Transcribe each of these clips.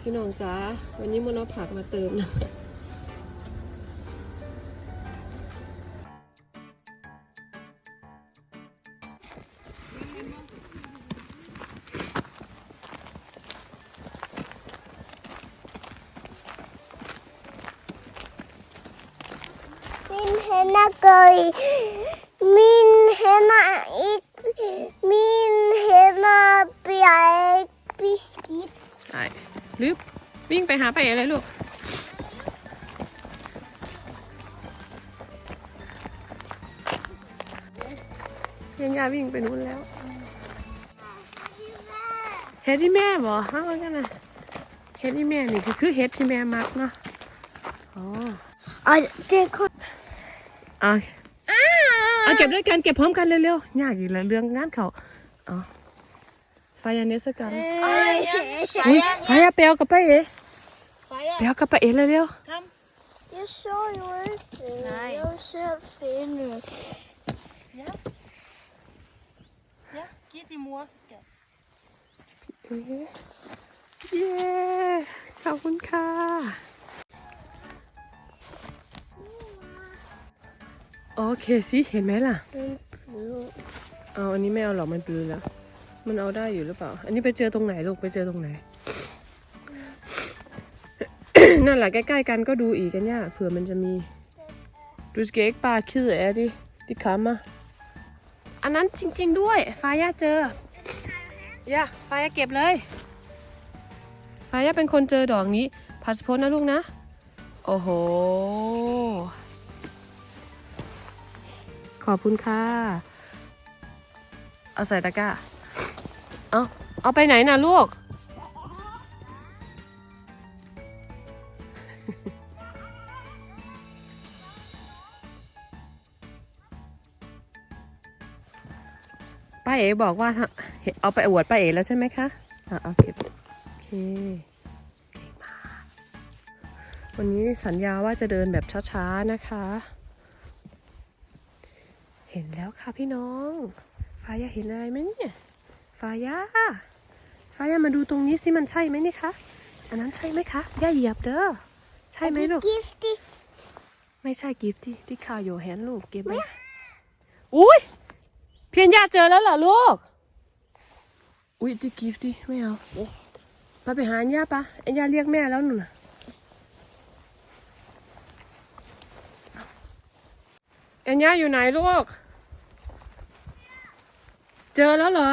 พี่น้องจ้าวันนี้มโนเอาผักมาเติมนะ ช่ลึบวิ่งไปหาไปาเอ๋เลยลูกเห็นยาวิ่งไปนู้นแล้วเฮ็ดที่แม่บอฮะว่ากันนะเฮ็ดที่แม่นี่คือคือเฮ็ดที่แม่มักเนาะอ๋อ Aj, det kom. เอาเอาเก็บด้วยกันเก็บพร้อมกันเร็วๆยากอีกแล้วเรื่องงานเขาเอาไฟอั นนี้สักกัน Aj, อุ้ยไฟอะเปียวกับไปาเอ๋เปียวกับไปาเอ๋เร็ว jag sa ju inte. Jag ser fin ut. Ja, giv din mor. Skal. ๆเย้ขอบคุณค่ะโอเคสิเห็นไหมล่ะ เอาอันนี้ไม่เอาหรอกมันปลือแล้ว มันเอาได้อยู่หรือเปล่า อันนี้ไปเจอตรงไหนลูกไปเจอตรงไหน นั่นแหละใกล้ๆกันก็ดูอีกกันย่าเผื่อมันจะมี Du skal ikke bare kede af det. De kommer. อันนั้นจริง ๆ ด้วยฟ้าย่าเจอย่าฟ้าย่าเก็บเลยฟ้าย่าเป็นคนเจอดอกนี้พาสปอร์ตนะลูกนะ โอ้โห ขอบคุณค่ะ เอาใส่ตะกร้า เอาเอาไปไหนนะลูก ป้าเอ๋บอกว่าเอาไปอวดป้าเอ๋แล้วใช่ไหมคะอะเอาเก็บโอเคมาวันนี้สัญญาว่าจะเดินแบบช้าๆนะคะ เห็นแล้วค่ะพี่น้อง ฟ้ายาเห็นอะไรไหมเนี่ย ฟ้ายาฟ้ายามาดูตรงนี้สิมันใช่ไหมนี่คะอันนั้นใช่ไหมคะย่าเหยียบเด้อใช่ไหมลูก Giftig. ไม่ใช่กิฟต์ที่ที่คาโยแฮนลูกเก็บไหมอุ้ยเพียนยาเจอแล้วเหรอลูกอุ้ยที่กิฟต์ที่ไม่เอาไปไปหาอันย่าปะอันย่าเรียกแม่แล้วหนูน่ะอันย่าอยู่ไหนลูก เจอแล้วเหรอ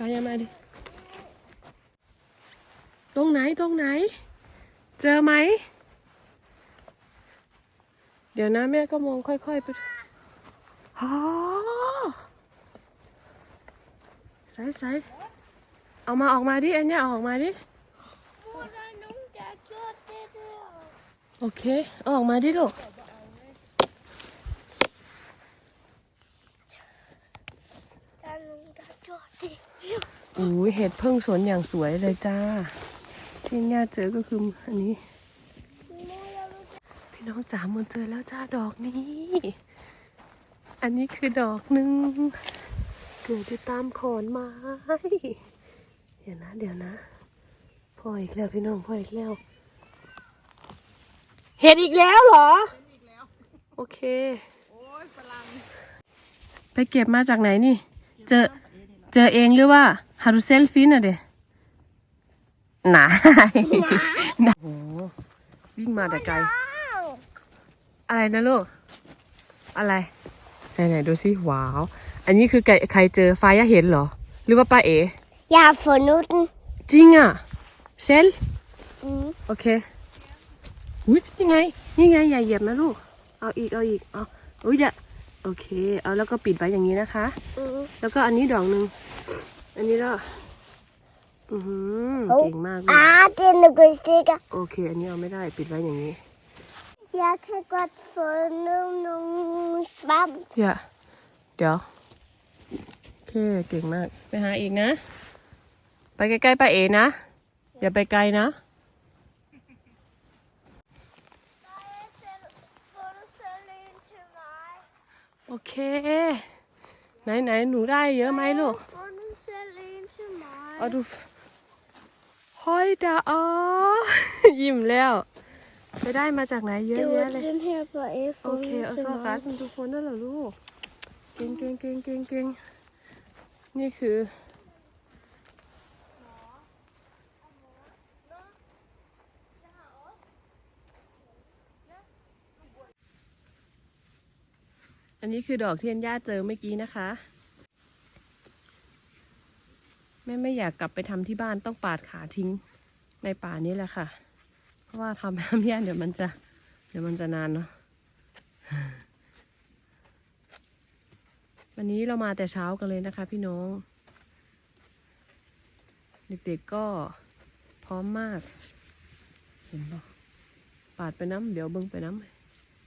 ไปยังมาดิ ตรงไหนตรงไหน เจอไหม เดี๋ยวนะแม่ก็มองค่อยๆไปอ๋อใส่ใส่เอามาออกมาดิอันเนี้ยเอาออกมาดิ Mor, det är någon där gjort det där. โอเคเอาออกมาดิลูก อุ้ยเห็ดเพิ่งสวนอย่างสวยเลยจ้า ที่ย่าเจอก็คืออันนี้ Mor, jag vill พี่น้องจ๋ามันเจอแล้วจ้าดอกนี้ อันนี้คือดอกหนึ่งเกิดอยู่ตามขอนไม้เดี๋ยวนะเดี๋ยวนะพ่ออีกแล้วพี่น้องพ่ออีกแล้ว เห็นอีกแล้วเหรอ โอเค Oj, for lang. ไปเก็บมาจากไหนนี่ เจอเจอเองหรือว่า ฮารุเซลฟินอะเดหนาโอ้โหวิ่งมาแต่ไกล อะไรนะลูก อะไร ไหนไหนๆดูสิว้าว อันนี้คือใครใครเจอฟ้ายาเห็นเหรอ หรือว่าป้าเอ๋ Jag har funnit den. จริงอะ เซล Mm. โอเค อุ้ยนี่ไง นี่ไง อย่าเหยียบนะลูก เอาอีก เอาอีก เอาอุ้ยอย่าโอเค เอาแล้วก็ปิดไว้อย่างนี้นะคะ Mm. แล้วก็อันนี้ดอกหนึ่ง อันนี้ก็อือหือโอ้เก่งมากเลย Ah, det är något stiga. โอเค อันนี้เอาไม่ได้ปิดไว้อย่างนี้ Jag kan gott få någon, någon svamp. อย่าเดี๋ยวโอเคเก่งมาก ไปหาอีกนะ ไปใกล้ๆป้าเอนะ อย่าไปไกลนะ Jag ser โอเค ไหนไหนหนูได้เยอะไหมลูก เอาดูหอยดาอ๋อ ยิ้มแล้ว ไปได้มาจากไหนเยอะ Du, แยะเลย den här på är โอ från เคเอา till ซอกกั mig. สทุกคนนั่นเหรอลูก เก่งเก่งเก่งเก่งเก่งนี่คือ อันนี้คือดอกที่อันย่าเจอเมื่อกี้นะคะ แม่ไม่อยากกลับไปทำที่บ้านต้องปาดขาทิ้งในป่านี้แหละค่ะ เพราะว่าทำน้ำย่าเดี๋ยวมันจะ เดี๋ยวมันจะนานเนาะวันนี้เรามาแต่เช้ากันเลยนะคะ พี่น้อง เด็กๆก็พร้อมมาก เห็นปะปาดไปน้ำเดี๋ยวเบิ้งไปน้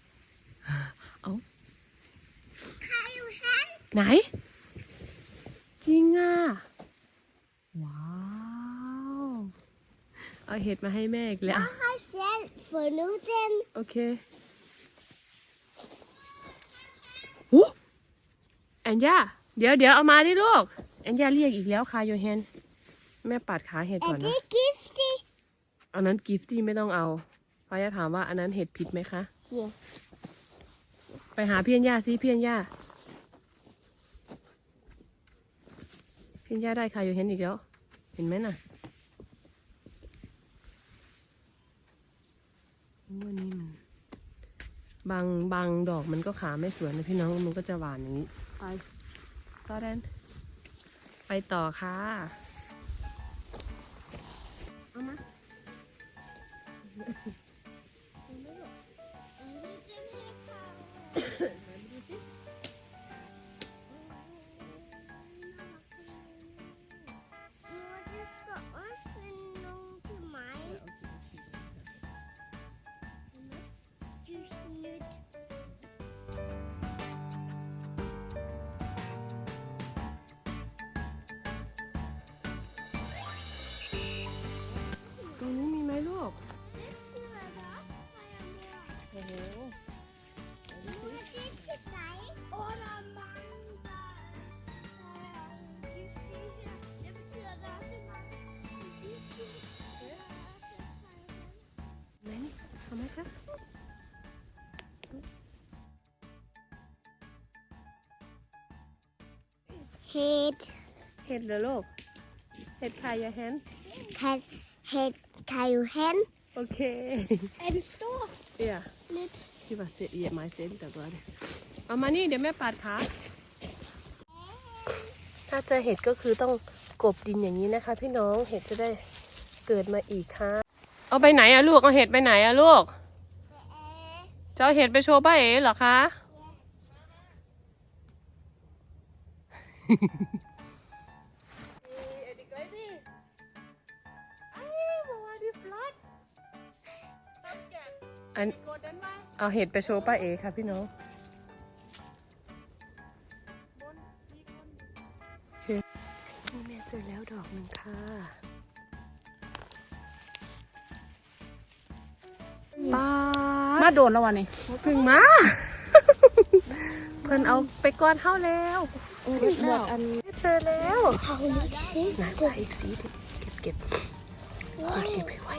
ำเอาไหน จริงอะ ว้าว เอาเห็ดมาให้แม่อีกแล้ว Jag har själv funnit den. โอเคหูแอนย่า เดี๋ยวเดี๋ยวเอามาดิลูก แอนย่าเรียกอีกแล้วค่ะโยเฮน แม่ปัดขาเห็ดก่อน Är นะ det giftigt? อันนั้นกิฟตี้ไม่ต้องเอาฟ้าจะถามว่าอันนั้นเห็ดผิดไหมคะ Ja. ไปหาพี่อัญญาซิพี่อัญญา พี่อัญญาได้ค่ะโยเฮนอีกแล้ว เห็นไหมน่ะโอ้อันนี้มันบางบางดอกมันก็ขาไม่สวยนะพี่น้องมันก็จะหวานอย่างนี้ไปต่อแดนไปต่อค่ะเอามา Head, เห็ดเหรอลูกเห็ดพายาแฮน head, head, kajuhen. โอเค En stor เอีย lidt. พี่ว่าเสียเอียไม้เส้นแต่ว่าเนี่ยเอามานี่เดี๋ยวแม่ปาดขาถ้าเจอเห็ดก็คือต้องกบดินอย่างนี้นะคะ พี่น้องเห็ดจะได้เกิดมาอีกค่ะ เอาไปไหนอะลูก เอาเห็ดไปไหนอะลูก จะเอาเห็ดไปโชว์ป้าเอ๋เหรอคะ Er det rigtigt? Ej, hvor er det flot. Så skal อัน vi gå den vej. เอาเห็ดไปโชว์ป้าเอ๋ค่ะพี่น้อง Mund, lige mund. นี่แม่เจอแล้วดอกหนึ่งค่ะ ป้ามาโดนแล้ววันนี้ เพึ่งมา เพิ่อนเอาไปก้อนเท่าแล้วหมดอันเจอแล้ว Har hun ikke set ไหนว่าอีกสีเก็บเก็บเอาเก็บไว้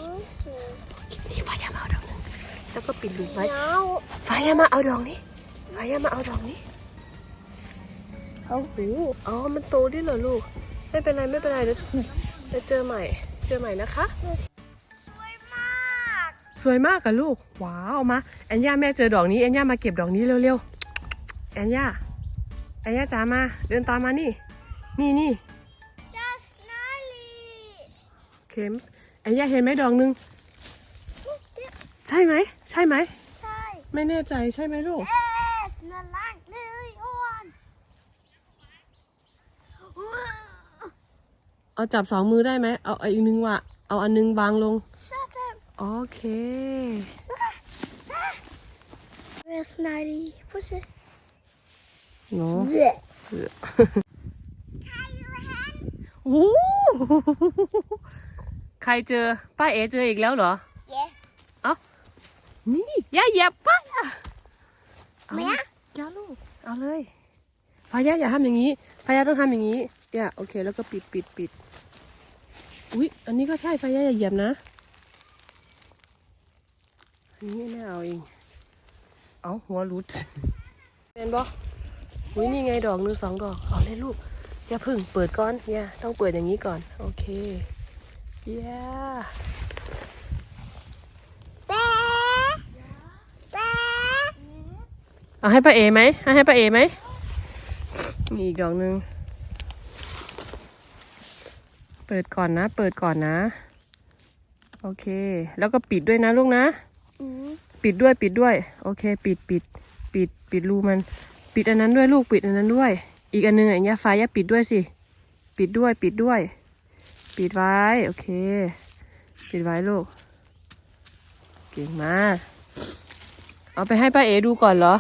นี่ฟ้ายามาเอาดอกหนึงแล้วก็ปิดลูกไว้ฟ้ายามาเอาดอกนี้ฟ้ายามาเอาดอกนี้ Hov, du. อ๋อมันโตด้วยเหรอลูก ไม่เป็นไรไม่เป็นไรเดี๋ยวเดี๋ยวเจอใหม่ เจอใหม่นะคะ Svoj mat. สวยมากอะลูก ว้าวมาแอนย่าแม่เจอดอกนี้แอนย่ามาเก็บดอกนี้เร็วๆ แอนย่าแอนย่าจ๋ามา เดินตามมานี่ นี่นี่ Der er snarlig. เข็มแอนย่าเห็นไหมดอกหนึง ใช่ไหม ใช่ไหม Sej. ไม่แน่ใจใช่ไหมลูก Øh, den er langt nede i jorden. Uh, เอาจับสองมือได้ไหม เอาเอาอีกหนึงว่ะ เอาอันหนึงวางลง Sådan. โอเค Der er snarlig. Prøv at se. เนาะ Yeah. โอ้โหใครเจอ ป้าเอเจออีกแล้วเหรอ Ja. นี่ย่าเหยียบป้าเอา Mere? อย่าลูก เอาเลยฟายาอย่าทำอย่างนี้ฟายาต้องทำอย่างนี้เนี่ยโอเค แล้วก็ปิดปิดปิดอุ๊ย อันนี้ก็ใช่ฟายาอย่าเหยียบนะ อันนี้ไม่เอาเอง เอาหัวรุดเป็นบ่ อุ้ยนี่ไงดอกหนึ่งสองดอกเอาเลยลูกอย่าเพึ่งเปิดก่อนเนี่ยต้องเปิดอย่างนี้ก่อน โอเคเย้แป๊ะแป๊ะเอาให้ป้าเอไหมให้ให้ป้าเอไหมมีอีกดอกหนึ่งเปิดก่อนนะ เปิดก่อนนะ โอเค แล้วก็ปิดด้วยนะลูกนะอืมปิดด้วยปิดด้วย โอเค ปิดปิด ปิด ปิดรูมัน ปิดอันนั้นด้วยลูกปิดอันนั้นด้วย อีกอันหนึงอย่างเงี้ยไฟอย่าปิดด้วยสิ ปิดด้วยปิดด้วย ปิดไว้ โอเค ปิดไว้ลูก เก่งมาก เอาไปให้ป้าเอดูก่อนเหรอ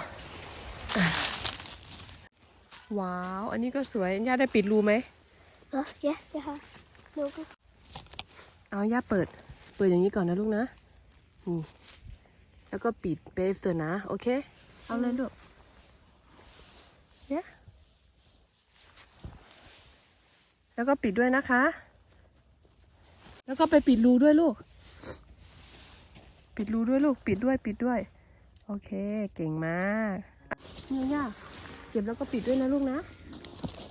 ว้าว อันนี้ก็สวยย่าได้ปิดรูไหมเออเย้เดี๋ยวค่ะดูกันเอาย่าเปิด เปิดอย่างนี้ก่อนนะลูกนะนี่แล้วก็ปิดเบฟเตอร์นะ โอเค เอาเลยลูก เนี่ยแล้วก็ปิดด้วยนะคะ แล้วก็ไปปิดรูด้วยลูก ปิดรูด้วยลูก ปิดด้วย ปิดด้วย โอเค เก่งมากเนี่ยย่าเก็บแล้วก็ปิดด้วยนะลูกนะ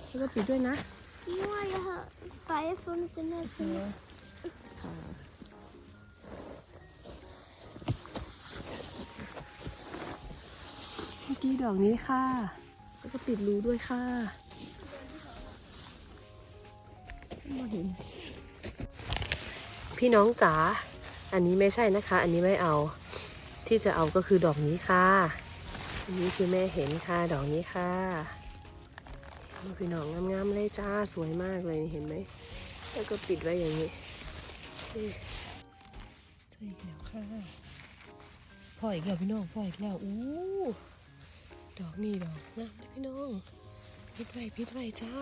แล้วก็ปิดด้วยนะมั่วอย่าค่ะไปฟังกันนะสิเมื่อกี้ดอกนี้ค่ะ แล้วก็ปิดรูด้วยค่ะไม่เห็นพี่น้องจ๋า อันนี้ไม่ใช่นะคะ อันนี้ไม่เอา ที่จะเอาก็คือดอกนี้ค่ะ อันนี้คือแม่เห็นค่ะ ดอกนี้ค่ะพี่น้องงามๆเลยจ้า สวยมากเลยเห็นไหม แล้วก็ปิดไว้อย่างนี้นี่ใช่อีกแล้วค่ะพ่ออีกแล้วพี่น้องพ่ออีกแล้ว อู้ ดอกนี่ดอกงามเลยพี่น้องพิดไว้พิดไว้จ้า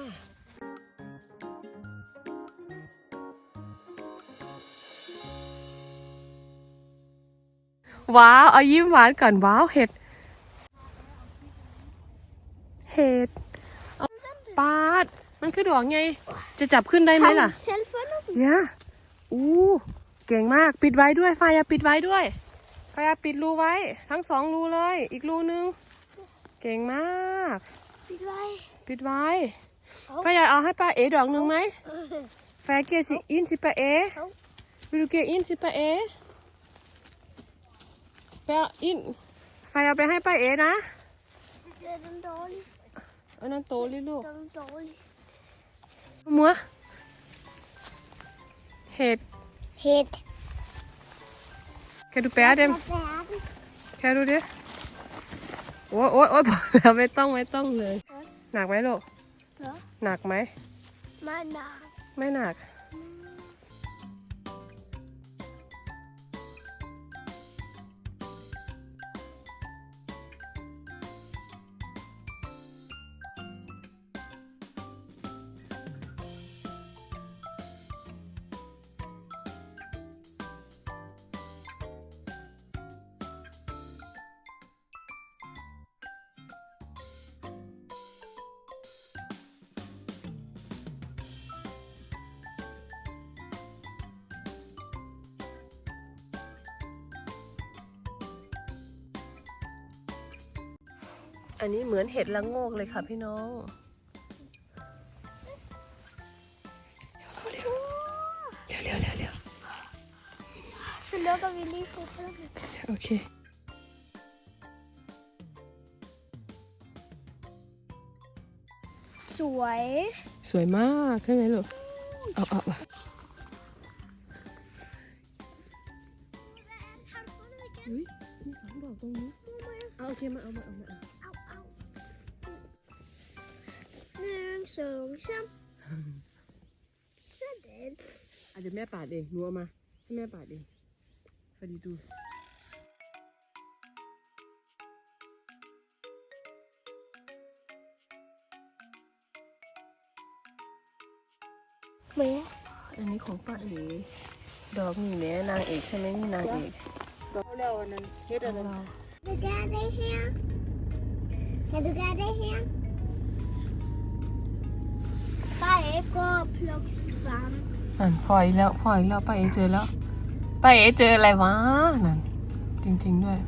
ว้าวเอายิ้มหวานก่อนว้าวเห็ด เห็ดเอาปาด มันคือดอกไง จะจับขึ้นได้ไหมล่ะเชลฟ์นะเนี่ยอู้เก่งมากปิดไว้ด้วยไฟอะปิดไว้ด้วยไฟอะปิดรูไว้ ทั้งสองรูเลย อีกรูนึง เก่งมากปิดไว้ ปิดไว้เอาไฟอยากเอาให้ป้าเอดอกหนึ่งไหมไฟเกียร์สิอินสิป้าเอเอาวิดูเกียร์อินสิป้าเอไปเอาอินไฟเอาไปให้ป้าเอนะเดินโดนเอานั่นโตเลยลูกเดินโดนมัวเห็ดเห็ดแค่ดูแป๊ะเดมแป๊บแค่ดูดิ โอ้ยโอ้ยโอ้ยพอแล้วไม่ต้องไม่ต้องเลย หนักไหมลูกเหรอหนักไหมมาหนาไม่หนัก อันนี้เหมือนเห็ดละโงกเลยค่ะพี่น้องเร็วเร็วเร็วเร็วสโลกับวิลลี่ฟูฟังโอเคสวย สวยมากใช่ไหมลูกเอาเอาเอาอุ๊ยมีสองดอกตรงนี้เอาโอเคมาเอามาเอามาเอา สองสามเสด็จอะเดี๋ยวแม่ปาดเองหนูเอามาให้แม่ปาดเองพอดีดูสเมื่ออันนี้ของป้าเอ๋ดอกนี่แม่นางเอกใช่ไหมนี่นางเอกดอกแล้วอันนั้นเฮ็ดอันนั้นเรา The daddy here. Kan du gøre det her? Bare ikke gå og plukke svamp. นั่นพออีกแล้วพออีกแล้วป้าเอเจอแล้วป้าเอเจออะไรวะนั่นจริง ๆด้วย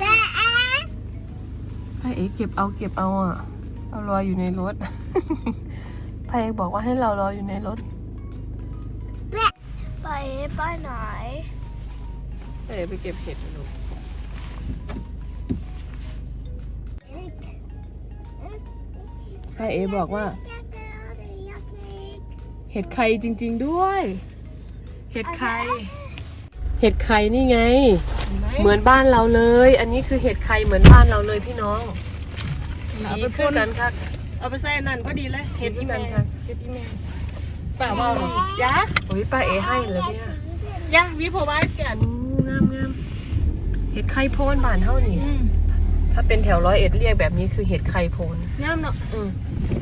Der er ป้าเอเก็บเอาเก็บเอาอะ เอารออยู่ในรถ ป้าเอบอกว่าให้เรารออยู่ในรถป้าเอ๋ไปไหนป้าเอไปเก็บเห็ดลูกป้าเอบอกว่าเห็ดไข่จริง ๆด้วย เห็ดไข่ เห็ดไข่นี่ไง เหมือนบ้านเราเลย อันนี้คือเห็ดไข่เหมือนบ้านเราเลยพี่น้องเอาสีไปคือพ่นกันค่ะเอาไปใส่นั่นพอดีเลยเห็ดอีแมนเค่ะห็ดอีแมนป่าว่าเลยยะโอ้ยป้าเอให้เลยเนี่ยยะวิโพไวส์กันโอ้งามงามเห็ดไข่โพนบ้านเท่านี่ถ้าเป็นแถวร้อยเอ็ดเรียกแบบนี้คือเห็ดไข่โพนงามเนาะอืม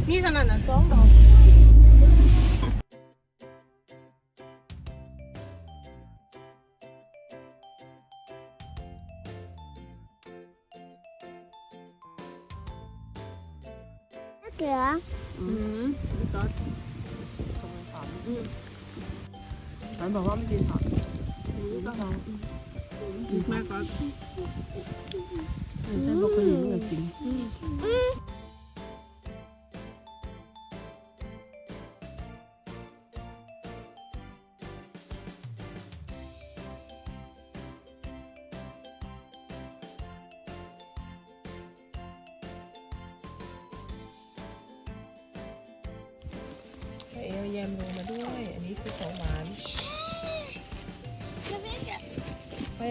นี่สนั่นน่ะสองดอกเก บอกว่าไม่กินผักมากก็ฉันบอกคนอื่นไม่กินเ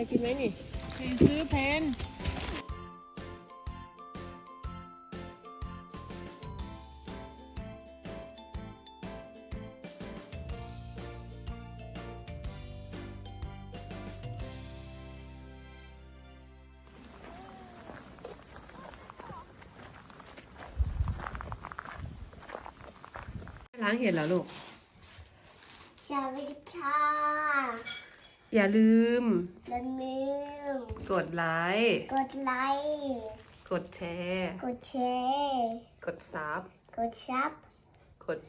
กินไหมนี่ไปซื้อเพนล้างเห็ดแล้วลูก สวัสดีค่ะ อย่าลืมอย่าลืมกดไลค์ กดไลค์กดแชร์ กดแชร์กดซับ กดซับกด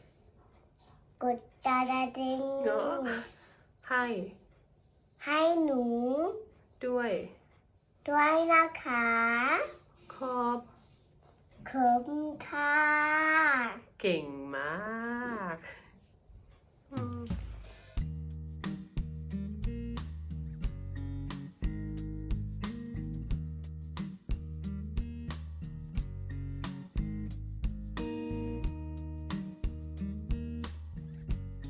กดตาดาดิงเนอะให้ให้หนู ด้วย ด้วยนะคะขอบขอบคุณค่ะ เก่งมากอืม